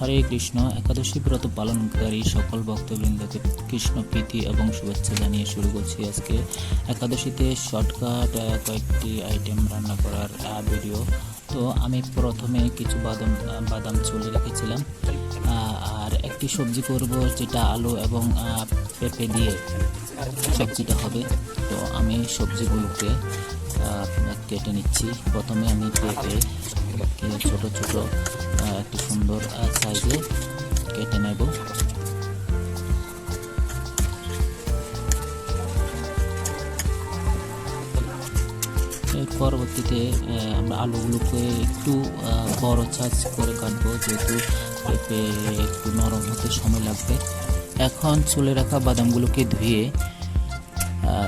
হরে কৃষ্ণ, একাদশী ব্রত পালনকারী সকল ভক্তবৃন্দকে কৃষ্ণ প্রীতি এবং শুভেচ্ছা জানিয়ে শুরু করছি আজকে। একাদশীতে শর্টকাট কয়েকটি আইটেম রান্না করার ভিডিও তো আমি প্রথমে কিছু বাদাম বাদাম চলে রেখেছিলাম। আর একটি সবজি করব যেটা আলু এবং পেঁপে দিয়ে সবজিটা হবে। তো আমি সবজিগুলোকে কেটে নিচ্ছি। প্রথমে আমি পেঁপে, ছোট ছোট একটি সাইজে কেটে নেব। পরবর্তীতে আমরা আলুগুলোকে একটু বড় সাইজ করে কাটবো, যেহেতু পেঁপে একটু নরম হতে সময় লাগবে। এখন চুলে রাখা বাদামগুলোকে ধুয়ে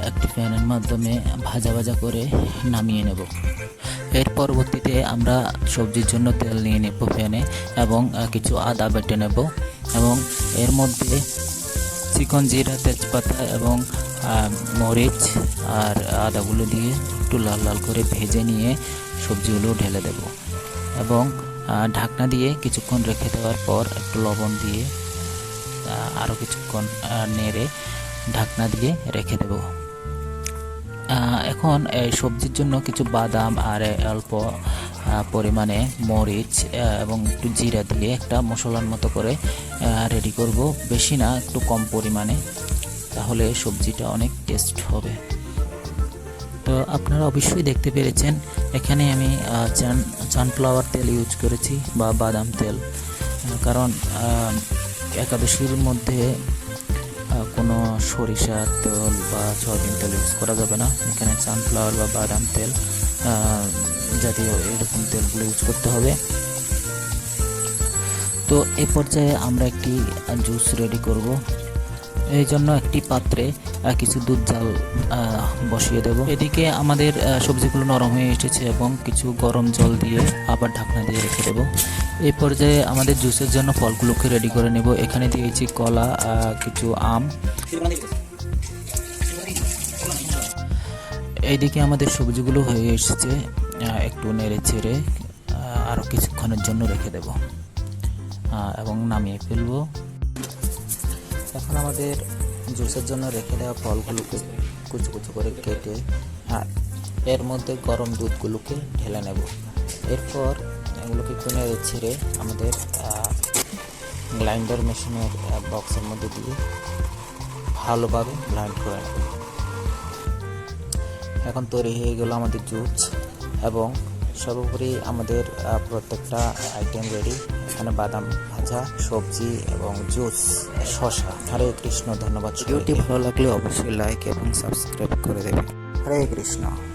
একটি ফ্যানের মাধ্যমে ভাজা ভাজা করে নামিয়ে নেব। এর পরবর্তীতে আমরা সবজির জন্য তেল নিয়ে নেব ফ্যানে এবং কিছু আদা বেটে নেব এবং এর মধ্যে চিকন জিরা, তেজপাতা এবং মরিচ আর আদাগুলো দিয়ে একটু লাল লাল করে ভেজে নিয়ে সবজিগুলো ঢেলে দেব এবং ঢাকনা দিয়ে কিছুক্ষণ রেখে দেওয়ার পর একটু লবণ দিয়ে আরও কিছুক্ষণ নেড়ে ঢাকনা দিয়ে রেখে দেব। এখন এই সবজির জন্য কিছু বাদাম আর অল্প পরিমাণে মরিচ এবং একটু জিরা দিয়ে একটা মশলার মতো করে রেডি করব। বেশি না, একটু কম পরিমাণে। তাহলে সবজিটা অনেক টেস্ট হবে। তো আপনারা অবশ্যই দেখতে পেরেছেন, এখানে আমি চান সানফ্লাওয়ার তেল ইউজ করেছি বা বাদাম তেল। কারণ একাদশীর মধ্যে কোনো সরিষার তেল বা সয়াবিন তেল ইউজ করা যাবে না। এখানে সানফ্লাওয়ার বা বাদাম তেল জাতীয় এরকম তেলগুলো ইউজ করতে হবে। তো এ পর্যায়ে আমরা একটি জুস রেডি করব। এই জন্য একটি পাত্রে কিছু দুধ জাল বসিয়ে দেব। এদিকে আমাদের সবজিগুলো নরম হয়ে এসেছে এবং কিছু গরম জল দিয়ে আবার ঢাকনা দিয়ে রেখে দেব। এই পর্যায়ে আমাদের জুসের জন্য ফলগুলোকে রেডি করে নেব। এখানে দিয়েছি কলা কিছু আম। এইদিকে আমাদের সবজিগুলো হয়ে এসেছে একটু নেড়ে চেড়ে আরও কিছুক্ষণের জন্য রেখে দেব এবং নামিয়ে ফেলব। এখন আমাদের জুসের জন্য রেখে দেওয়া ফলগুলোকে কুচু কুচু করে কেটে আর এর মধ্যে গরম দুধগুলোকে ঢেলে নেব। এরপর এগুলোকে একটু নেড়ে ছেড়ে আমাদের গ্লাইন্ডার মেশিনের বক্সের মধ্যে দিয়ে ভালোভাবে গ্রাইন্ড করে নেব। এখন তৈরি হয়ে গেল আমাদের জুস এবং সর্বোপরি আমাদের প্রত্যেকটা আইটেম রেডি এখানে বাদাম ভাজা সবজি এবং জুস শশা হরে কৃষ্ণ ধন্যবাদ ভিডিওটি ভালো লাগলে অবশ্যই লাইক এবং সাবস্ক্রাইব করে দেবেন। হরে কৃষ্ণ।